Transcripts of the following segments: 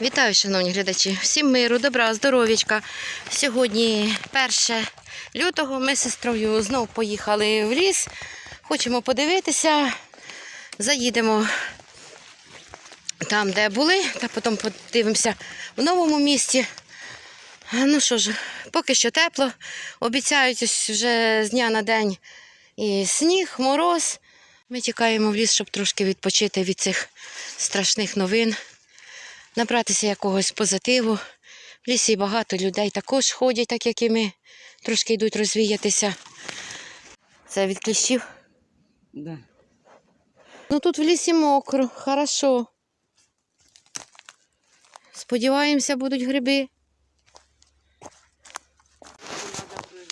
Вітаю, шановні глядачі! Всім миру, добра, здоров'ячка. Сьогодні 1 лютого ми з сестрою знов поїхали в ліс. Хочемо подивитися. Заїдемо там, де були, та потім подивимося в новому місті. Ну що ж, поки що тепло. Обіцяють вже з дня на день і сніг, мороз. Ми тікаємо в ліс, щоб трошки відпочити від цих страшних новин набратися якогось позитиву. В лісі багато людей також ходять, так як і ми. Трошки йдуть розвіятися. Це від кліщів. Да. Ну тут в лісі мокро, хорошо. Сподіваємося, будуть гриби.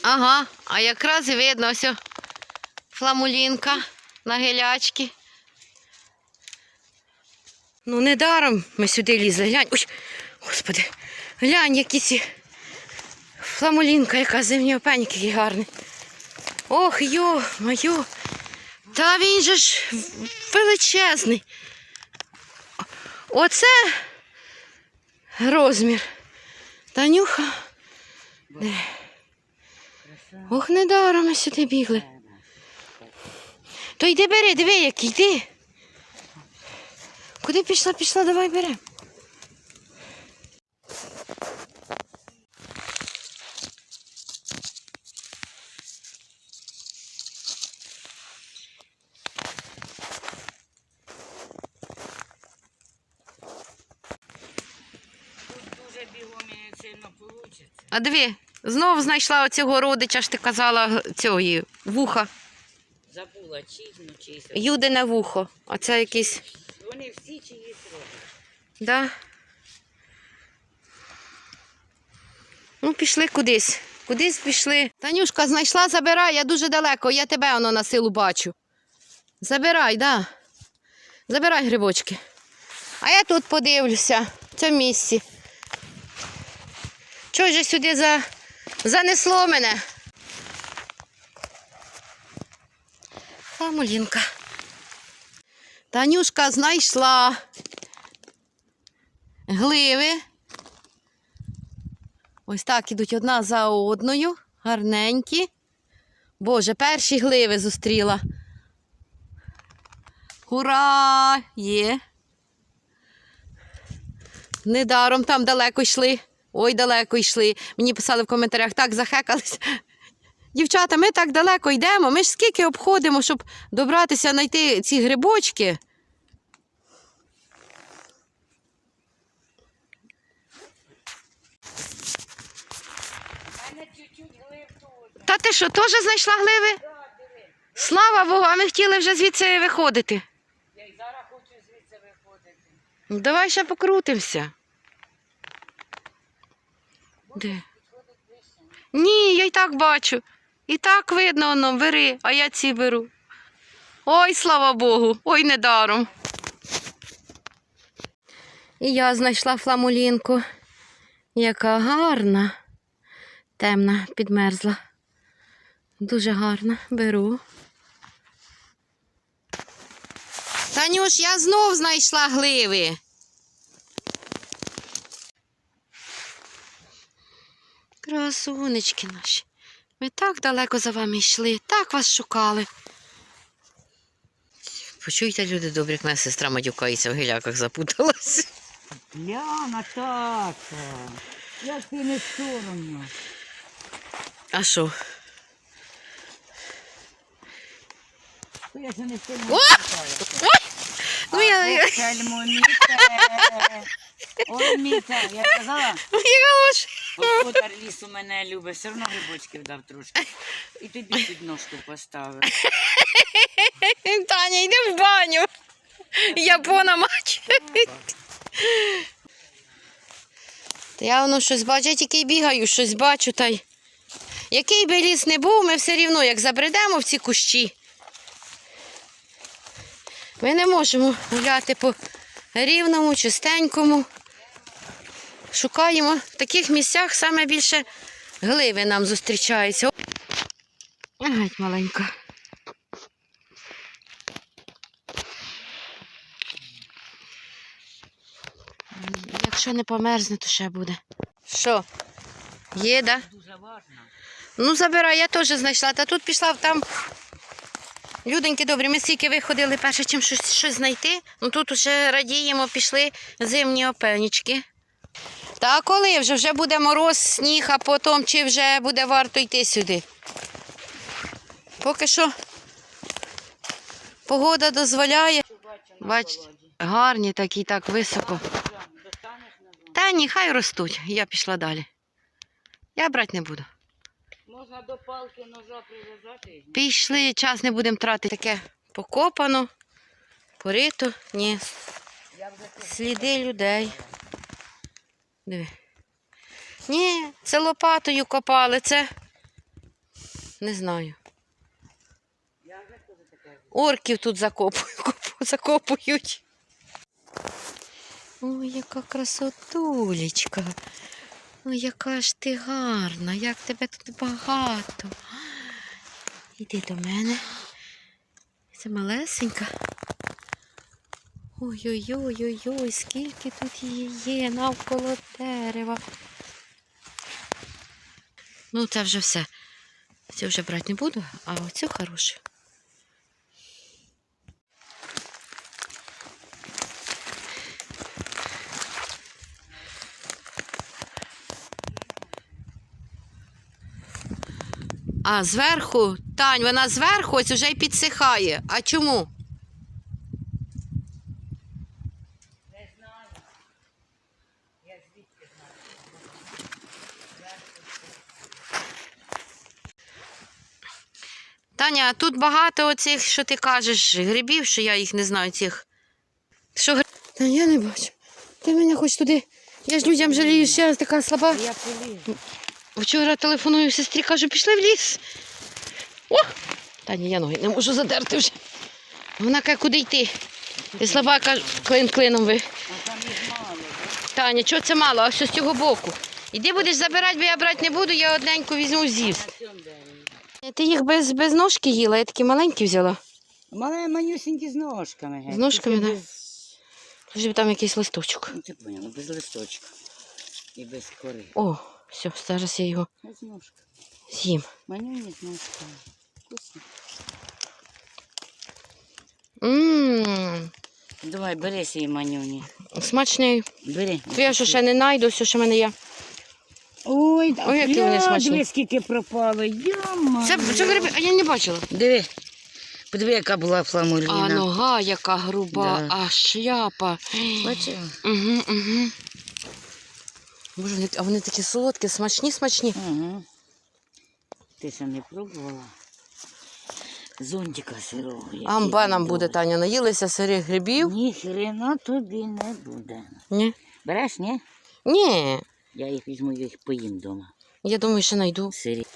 Ага, а якраз видно ось фламулінка на гелячки. Ну, недаром ми сюди лізли. Глянь. Ой, господи, глянь, якісь і фламулінка, яка зимні опеньки який гарний. Ох, йо, моє. Та він же ж величезний. Оце розмір. Танюха. Де? Ох, недаром ми сюди бігли. То йди бери, диви, який, йди. Куди пішла, пішла, давай беремо. А диви, знов знайшла оцього родича, ж ти казала, цього вуха. Забула, чиїсь, ну чиїсь. Юдине вухо. А це якийсь. Вони всі. Да? Ну, пішли кудись. Кудись пішли. Танюшка знайшла, забирай, я дуже далеко, я тебе воно на силу бачу. Забирай, да. Забирай грибочки. А я тут подивлюся, в цьому місці. Чого ж сюди за... занесло мене? Фамулінка. Танюшка знайшла гливи. Ось так ідуть одна за одною, гарненькі. Боже, перші гливи зустріла. Ура! Є. Недаром там далеко йшли. Ой, далеко йшли. Мені писали в коментарях, так захекались. Дівчата, ми так далеко йдемо. Ми ж скільки обходимо, щоб добратися, знайти ці грибочки. У мене чуть-чуть глиб тут. Та ти що, теж знайшла гливи? Слава Богу, а ми хотіли вже звідси виходити. Я й зараз хочу звідси виходити. Ну, давай ще покрутимося. Де? Ні, я й так бачу. І так видно воно, бери, а я ці беру. Ой, слава Богу, ой, недаром. І я знайшла фламулінку. Яка гарна, темна, підмерзла. Дуже гарна, беру. Танюш, я знов знайшла гливи. Красунечки наші. Ми так далеко за вами йшли, так вас шукали. Почуйте, люди добрі, як моя сестра матюкається в гіляках запуталась. Ля, Наташа, як ти не соромно. А що? Я ж не сильно Ой! Ну я. Ой, Міта, я казала, господар лісу мене любить, все одно грибочків дав трошки. І тобі під ножку поставив. Таня, йди в баню. Япона мач. Та я воно щось бачу, я тільки бігаю, щось бачу та й. Який би ліс не був, ми все рівно, як забредемо в ці кущі. Ми не можемо гуляти по рівному, чистенькому. Шукаємо в таких місцях саме більше гливи нам зустрічаються. Геть маленька. Якщо не померзне, то ще буде. Що? Є, да? Дуже важно. Ну, забирай, я теж знайшла. Та тут пішла там. Люденьки добрі, ми стільки виходили, перше, чим щось, щось знайти. Ну тут уже радіємо, пішли зимні опенічки. Та коли вже? Вже буде мороз, сніг, а потім чи вже буде варто йти сюди. Поки що погода дозволяє. Бач, гарні такі, так високо. Та ні, хай ростуть. Я пішла далі. Я брати не буду. Можна до палки ножа прив'язати. Пішли, час не будемо тратити. Таке покопано, порито. Ні, сліди людей. Диви. Ні, це лопатою копали, це. Не знаю. Орків тут закопують. закопують. Ой, яка красотулечка. Ой, яка ж ти гарна, як тебе тут багато. Іди до мене. Це малесенька. Ой-ой-ой-ой-ой, скільки тут її є навколо дерева. Ну, це вже все. Цю вже брати не буду, а оцю хорошу. А зверху, Тань, вона зверху ось вже й підсихає. А чому? Не знаю. Я звідки знаю. Таня, тут багато оцих, що ти кажеш, грибів, що я їх не знаю, цих. Що гри... Та я не бачу. Ти мене хоч туди. Я ж людям жалію, що я така слаба. Я полізу. Вчора телефоную сестрі, кажу, пішли в ліс. О! Таня, я ноги не можу задерти вже. Вона каже, куди йти? І слаба каже, клин клином ви. Так? Таня, чого це мало? А все з цього боку. Іди будеш забирати, бо я брати не буду, я одненьку візьму з'їв. Дереві. Ти їх без, без ножки їла, я такі маленькі взяла. Мале манюсінькі з ножками. З ножками, да? без- там якийсь листочок. Ну, ти поняла, без листочка. І без кори. О, все, зараз я його з'їм. Манюні з ножками. Вкусно. Ммм, Давай, бери свої манюні. смачний. Бери. Я що ще не знайду, все, що в мене є. Ой, Ой, які вони смачні. Диви, скільки пропало. Це, це гриби, а я не бачила. Диви. Подиви, яка була А нога яка груба, Да. а шляпа. Бачила? Угу, угу. Боже, вони- а вони такі солодкі, смачні, смачні. Угу. Ти ще не пробувала? Зонтика сирого. який Амба нам буде, добрий. Таня. Наїлися сирих грибів. Ні хрена тобі не буде. Ні. Береш, ні? Ні. Я їх візьму, їх поїм вдома. Я думаю, що знайду. Сирі.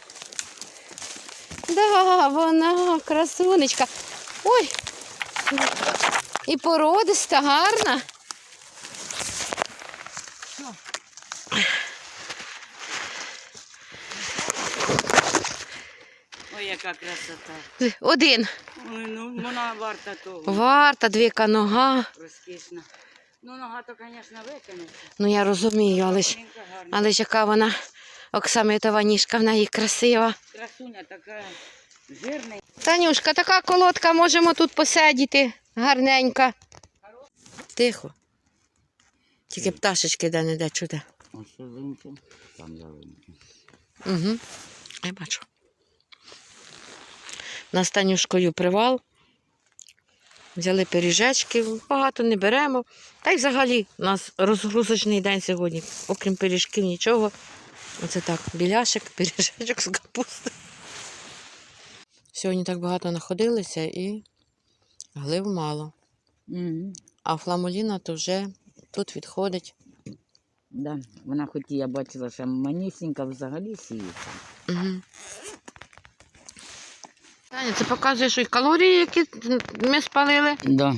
Да, вона красунечка. Ой. І породиста, гарна. Ой, яка красота. Один. Ой, ну вона варта того. Варта, двіка нога. Розкішна. Ну, нога то, звісно, викинеться. Ну я розумію, але ж, Жінка гарна. але ж яка вона оксамитова ніжка, в неї красива. Красуня така жирна. Танюшка, така колодка, можемо тут посидіти. Гарненька. Тихо. Тільки пташечки де не де чути. Ось зеленька. Там зеленька. Угу. Я бачу. На Станюшкою привал. Взяли пиріжечки, багато не беремо. Та й взагалі у нас розгрузочний день сьогодні. Окрім пиріжків, нічого. Оце так, біляшик, пиріжечок з капусти. Сьогодні так багато находилися і глив мало. Угу. А фламуліна то вже тут відходить. Да. Вона хоч і я бачила, що манісінька взагалі сіється. Угу. Таня, це показує, що і калорії, які ми спалили, Да.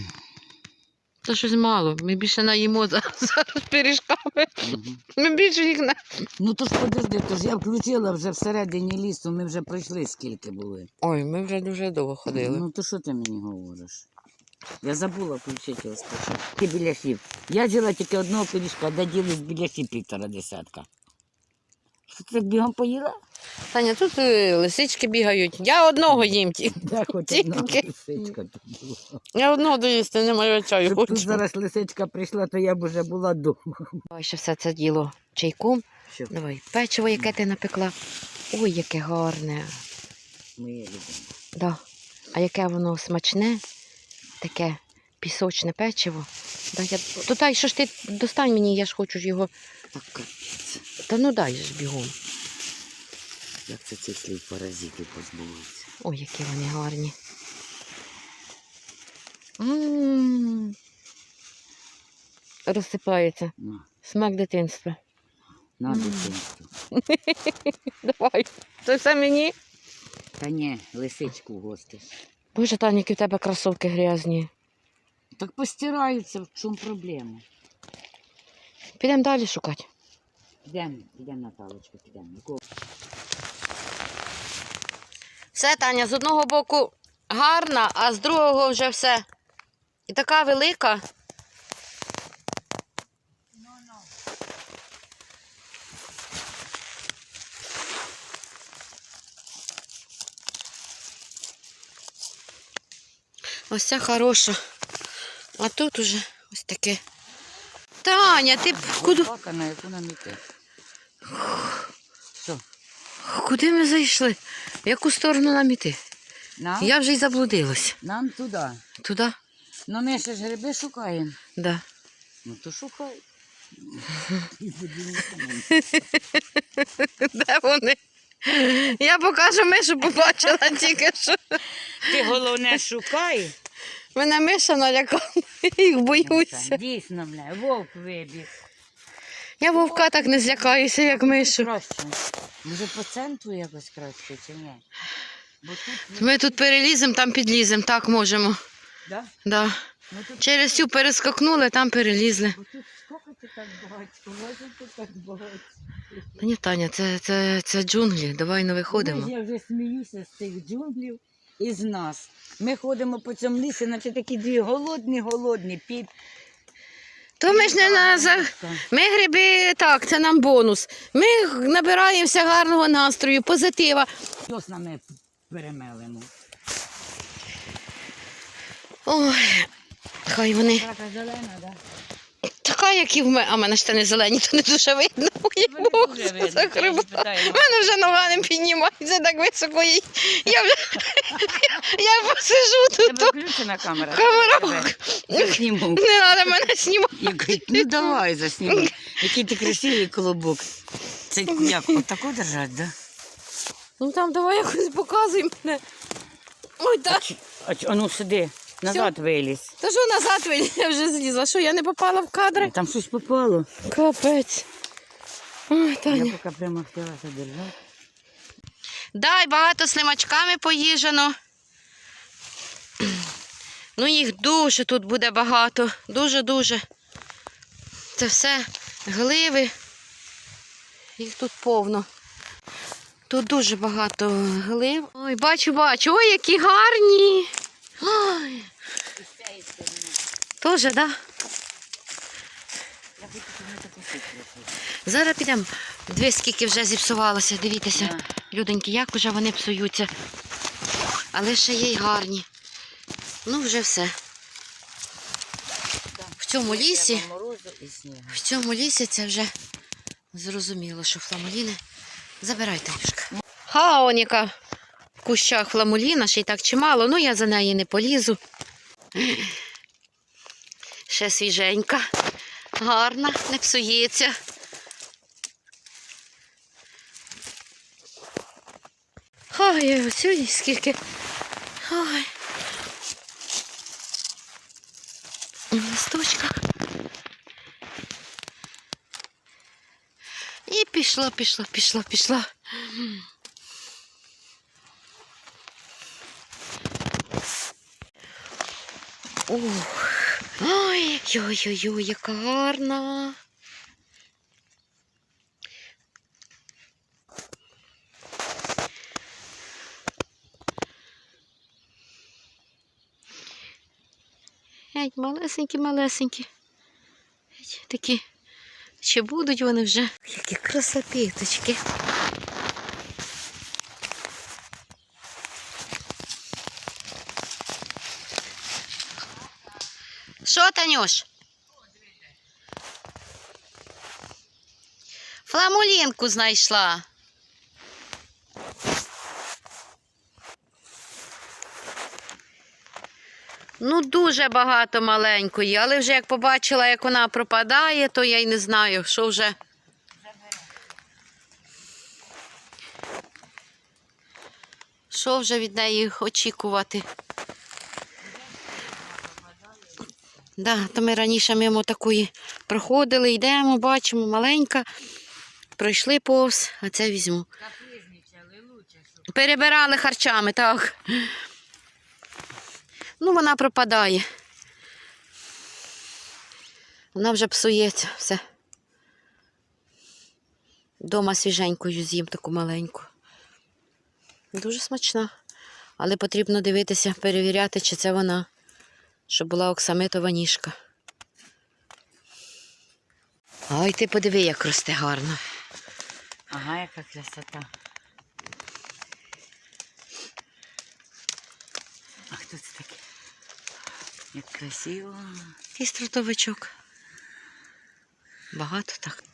це щось мало. Ми більше наїмо зараз, пиріжками. Угу. Ми більше їх не. Ну то ж подожди, то ж я включила вже всередині лісу, ми вже пройшли скільки були. Ой, ми вже дуже довго ходили. Ну то що ти мені говориш? Я забула включити його спочатку. Ти біляшів. Я взяла тільки одного пиріжка, а де ділись біляшів півтора десятка. Ти бігом поїла? Таня, тут е, лисички бігають. Я одного їм. ті- Да, хоч Тільки. лисичка тут була. Я одного доїсти не маю чаю. Щоб тут Хочу. зараз лисичка прийшла, то я б вже була вдома. Давай ще все це діло чайком. Що Давай, печиво, яке ти напекла. Ой, яке гарне. моє любиме. Да. А яке воно смачне, таке пісочне печиво. Да, я... То дай, що ж ти достань мені, я ж хочу ж його. Так капець. Та ну дай ж бігом. Як це цих слів паразитів позбулося. Ой, які вони гарні. М. Розсипається. На, Смак дитинства. на дитинство. Давай. Це все мені. Та ні, лисичку гостиш. Боже, Таня, які в тебе кросовки грязні. Так постираються, в чому проблема? Підемо далі шукати. Підемо, підемо Наталочка, підемо. Все, Таня, з одного боку гарна, а з другого вже все. І така велика. Ось ця хороша. А тут уже ось таке. Таня, ти б куди, Пака, на яку нам іти. Що? Куди ми зайшли? В яку сторону нам іти? Нам? Я вже й заблудилась. Нам туди. Туди? Ну ми ще ж гриби шукаємо. Да. Ну то шукай. Де вони? Я покажу мишу, побачила тільки що. Ти головне шукай. Мене миша налякала, їх боюся. Дійсно, бля, вовк вибіг. Я вовка так не злякаюся, як мишу. Краще. Може по центру якось краще чи ні? Бо тут, Ми тут переліземо, там підліземо, так можемо. да? Да. Ну, тут, Через цю перескакнули, там перелізли. бо тут скільки ти так багатько, може ти так багатько. Та ні, Таня, це, це, це джунглі, давай не виходимо. Знаєш, Я вже сміюся з цих джунглів і з нас. Ми ходимо по цьому лісі, наче такі дві голодні, голодні, під. То ми ж не на за... Ми гриби, так, це нам бонус. Ми набираємося гарного настрою, позитива. Що з нами перемелимо? Ой, хай вони. Така зелена, так? Така, як і в мене. А в мене не зелені, то не дуже видно. У мене вже нога не піднімається так високо. і Я вже я посижу тут. Тебе включена камера? Камера. Зніму. Не треба мене знімати. Ну давай засніму. Який ти красивий колобок. Це як, отако держать, да? Ну там давай якось показуй мене. Ой, так. А ну сиди, назад виліз. Та що назад ви? я вже злізла? Що, я не попала в кадри? Там щось попало. Капець. Ой, Я поки прямо хотіла задержати. Дай багато слимачками поїжджено. Ну, їх дуже тут буде багато. Дуже-дуже. Це все гливи. Їх тут повно. Тут дуже багато глив. Ой, бачу, бачу. Ой, які гарні. Ой. Тоже? Да? Зараз підемо. Дві скільки вже зіпсувалося, дивіться. Людоньки, як уже вони псуються. Але ще є й гарні. Ну, вже все. В цьому лісі, в цьому лісі це вже зрозуміло, що фламуліни. Забирайте, Юшка. Хаоніка в кущах фламуліна, ще й так чимало, ну я за неї не полізу. Ще свіженька, гарна, не псується. Ой, ось ой, скільки. Ой. Листочка. І пішло, пішло, пішло, пішло. Ух. Ой, ой-ой-ой, яка гарна. Геть, малесенькі, малесенькі. Геть, такі. Чи будуть вони вже? Які красопіточки. Що, Танюш? Фламулінку знайшла. Ну, дуже багато маленької, але вже як побачила, як вона пропадає, то я й не знаю, що вже. Що вже від неї очікувати? Да, то ми раніше мимо такої проходили, йдемо, бачимо, маленька. Пройшли повз, а це візьму. Перебирали харчами, так. Ну, вона пропадає. Вона вже псується все. Дома свіженькою з'їм таку маленьку. Дуже смачна. Але потрібно дивитися, перевіряти, чи це вона, щоб була оксамитова ніжка. Ой, ти подиви, як росте гарно. Ага, яка красота. А хто це такий? Як красиво. Який стратовичок. Багато так.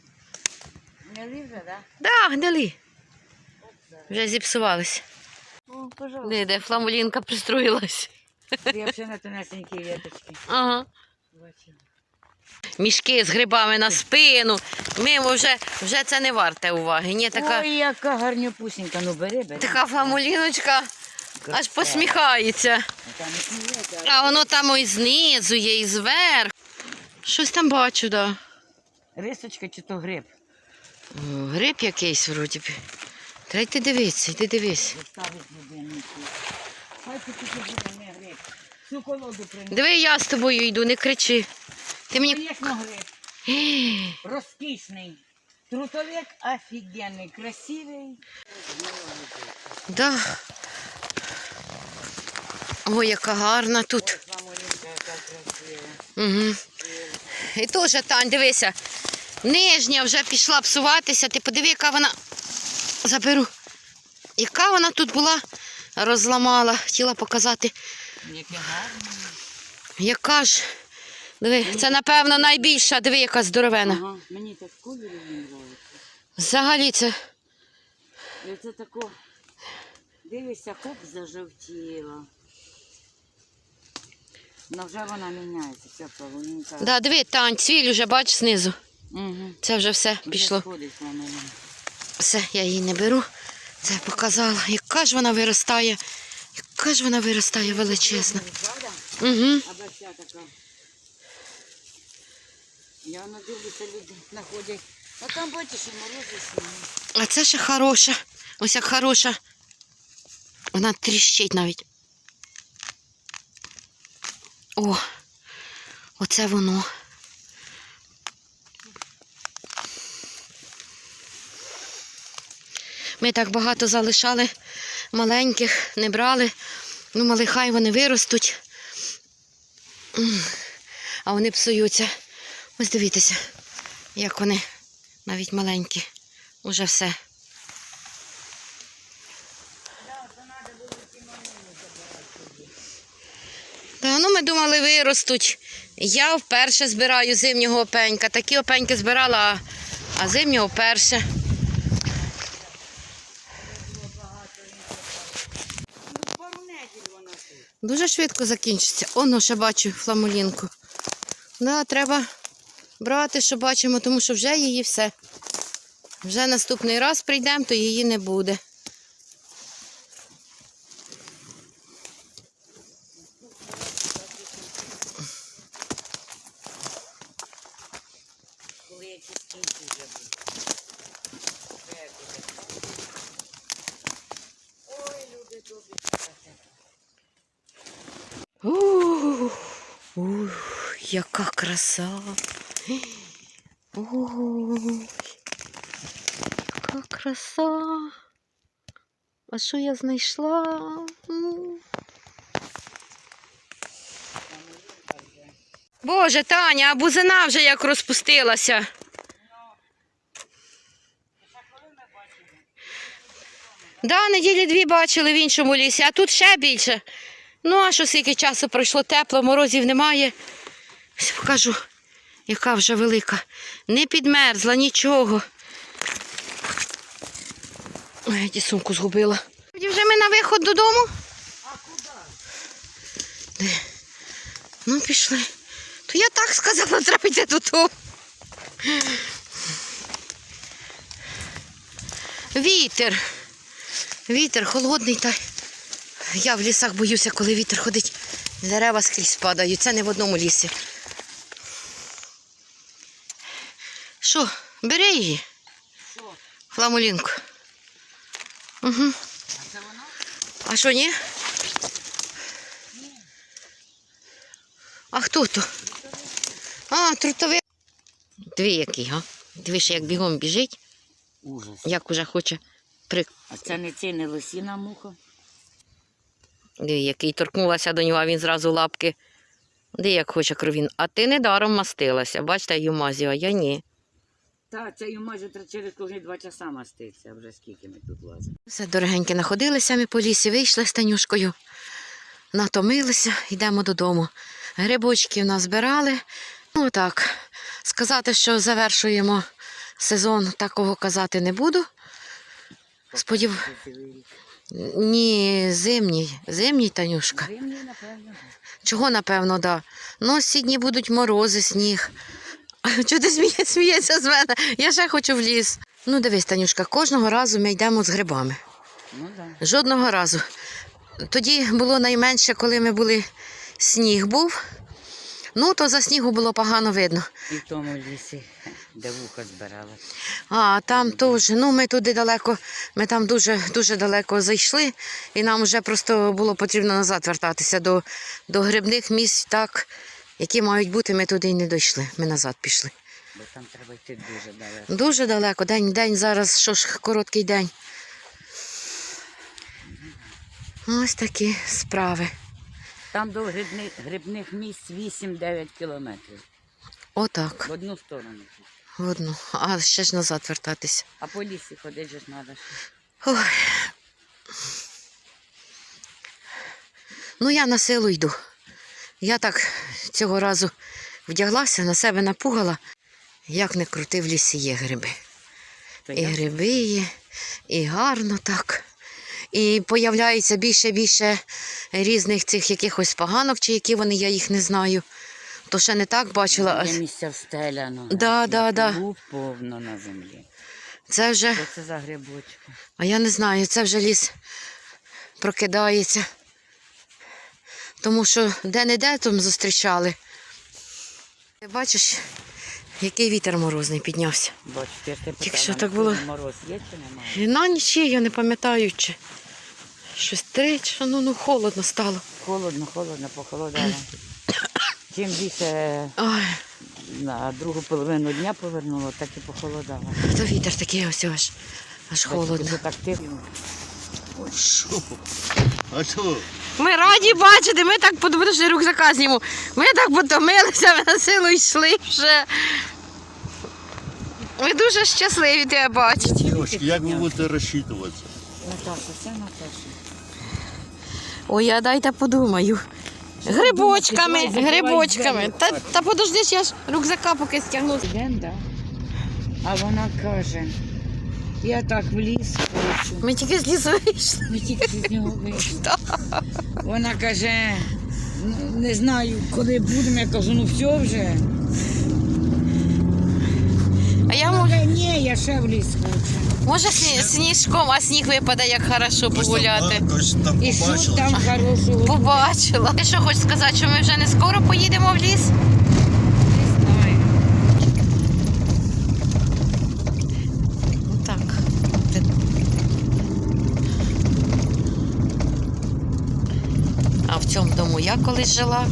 Не лізе, да? Да, гнили. Вже зіпсувались. Пожалуйста. Де, де фламулінка пристроїлась. Я вже на тонесенькі веточки. Ага. Бачила. Мішки з грибами на спину. Мимо вже, вже це не варте уваги. Ні, така, Ой, яка гарнюпусінька. Ну бери, бери. така фламуліночка аж посміхається. А воно там і знизу є, і зверху. Щось там бачу, да. Рисочка чи то гриб? О, Гриб якийсь вроді. б. Треба йти дивитися, йди дивись. Хай ти тільки буде. Всю колоду принесу. Диви, я з тобою йду, не кричи. Ти мені. Гриб. Розкішний. Трутовик офігенний, красивий. Да. Ой, яка гарна тут. Угу. І теж, Тань, дивися. Нижня вже пішла псуватися. Ти подиви, яка вона. Заберу. Яка вона тут була, розламала. Хотіла показати. Яке гарне. Яка ж. Диви, це, напевно, найбільша. Диви, яка здоровена. Ага, мені так кольорі він. Взагалі це. І оце тако, дивишся, хоп, зажовтіла. Ну вже вона міняється, ця полонинка. Да, диви, Тань, цвіль уже, бач, знизу. Угу. Це вже все пішло. Сходить. Все, я її не беру. Це показала. Яка ж вона виростає. Яка ж вона виростає величезна. Правда? Угу. А вся така. Я надивлюся, люди знаходять. А там бачиш, і морози сніг. А це ще хороша. Ось як хороша. Вона тріщить навіть. О, оце воно. Ми так багато залишали маленьких, не брали. Думали, хай вони виростуть. А вони псуються. Ось дивіться, як вони навіть маленькі. Уже все. Та, ну, ми думали, виростуть. Я вперше збираю зимнього опенька. Такі опеньки збирала, а зимнього вперше. Пару неділь вона тут. Дуже швидко закінчиться. Оно ще бачу фламулінку. Да, треба брати, що бачимо, тому що вже її все. Вже наступний раз прийдемо, то її не буде. Коли я чистенькі вже буду. Вже буде. Ой, люди добрі. Ух, яка краса. Ой, яка краса. А що я знайшла? Боже, Таня, а бузина вже як розпустилася. Да, неділі дві бачили в іншому лісі, а тут ще більше. Ну, а що скільки часу пройшло тепло, морозів немає. Ось покажу, яка вже велика. Не підмерзла нічого. Ой, я сумку згубила. Тоді вже ми на виход додому. А Де? Ну, пішли. То я так сказала, треба йти додому. Вітер. Вітер холодний та я в лісах боюся, коли вітер ходить. Дерева скрізь падають. Це не в одному лісі. Що, бери її? Що? Фламулінку. Угу. А це вона? А що, ні? А хто то? А, трутовик. Дві який, га? Дивиш, як бігом біжить, Ужас. як уже хоче при... А це не це не лосіна муха? Диви, який торкнулася до нього, а він зразу лапки. Де як хоче кровін. А ти недаром мастилася. Бачите, я мазю, а я ні. Та, це й майже через кожні два часа маститься, вже скільки ми тут лазимо. Все дорогеньке находилися ми по лісі, вийшли з Танюшкою, натомилися, йдемо додому. Грибочки в нас збирали. Ну так, сказати, що завершуємо сезон, такого казати не буду. Сподів... Ні, зимній, зимній Танюшка. Зимні, напевно. Чого, напевно, да. Ну, сьогодні будуть морози, сніг. Чого ти сміє, сміється з мене? Я ще хочу в ліс. Ну, дивись, Танюшка, кожного разу ми йдемо з грибами. Ну так. Жодного разу. Тоді було найменше, коли ми були, сніг був. Ну, то за снігу було погано видно. І в тому лісі, де вуха збирала. А там теж, ну ми туди далеко, ми там дуже дуже далеко зайшли, і нам вже просто було потрібно назад вертатися до, до грибних місць, так, які мають бути, ми туди й не дійшли. Ми назад пішли. Бо там треба йти дуже далеко. Дуже далеко, день, день зараз, що ж, короткий день. Ось такі справи. Там до грибних, грибних місць 8-9 кілометрів. Отак, В одну сторону. В одну. А ще ж назад вертатися. А по лісі ходити же ж треба. Ой. Ну, я на силу йду. Я так цього разу вдяглася, на себе напугала. Як не крути, в лісі є гриби. То І я гриби є, і гарно так. І появляється більше більше різних цих якихось поганок, чи які вони, я їх не знаю. То ще не так бачила. Є місця встеляно. Да, да, да. Повно на землі. Це вже, Що це за грибочки? а я не знаю, це вже ліс прокидається. Тому що де-не-де там зустрічали. Ти бачиш, який вітер морозний піднявся. Бачиш, я тебе Тільки що так було. Мороз є чи немає? І на ніч є, я не пам'ятаю, чи щось три, чи ну, ну холодно стало. Холодно, холодно, похолодало. Чим більше Ой, на другу половину дня повернуло, так і похолодало. то вітер такий ось аж, аж холодно. так тихо. Що? А що? Ми раді бачити, ми так подивилися рюкзака зніму. Ми так потомилися, ми на силу йшли вже. Ми дуже щасливі тебе бачити. Дівчатки, як ви будете розчитуватися? Наташа, це Наташа. Ой, а дайте подумаю. Грибочками, грибочками. Та, та подожди, я ж рюкзака поки стягну. Да? А вона каже, я так в ліс хочу. Ми тільки з лісу вийшли. Ми тільки з нього вийшли. Вона каже, «Ну, не знаю, коли будемо. Я кажу, ну все вже. Я можу, ні, я ще в ліс хочу. може сні- сніжком, а сніг випаде, як хорошо погуляти. Там І що побачили. там хорошого? Побачила. Ти що хочеш сказати, що ми вже не скоро поїдемо в ліс? Не знаю. Ну так. А в цьому дому я колись жила.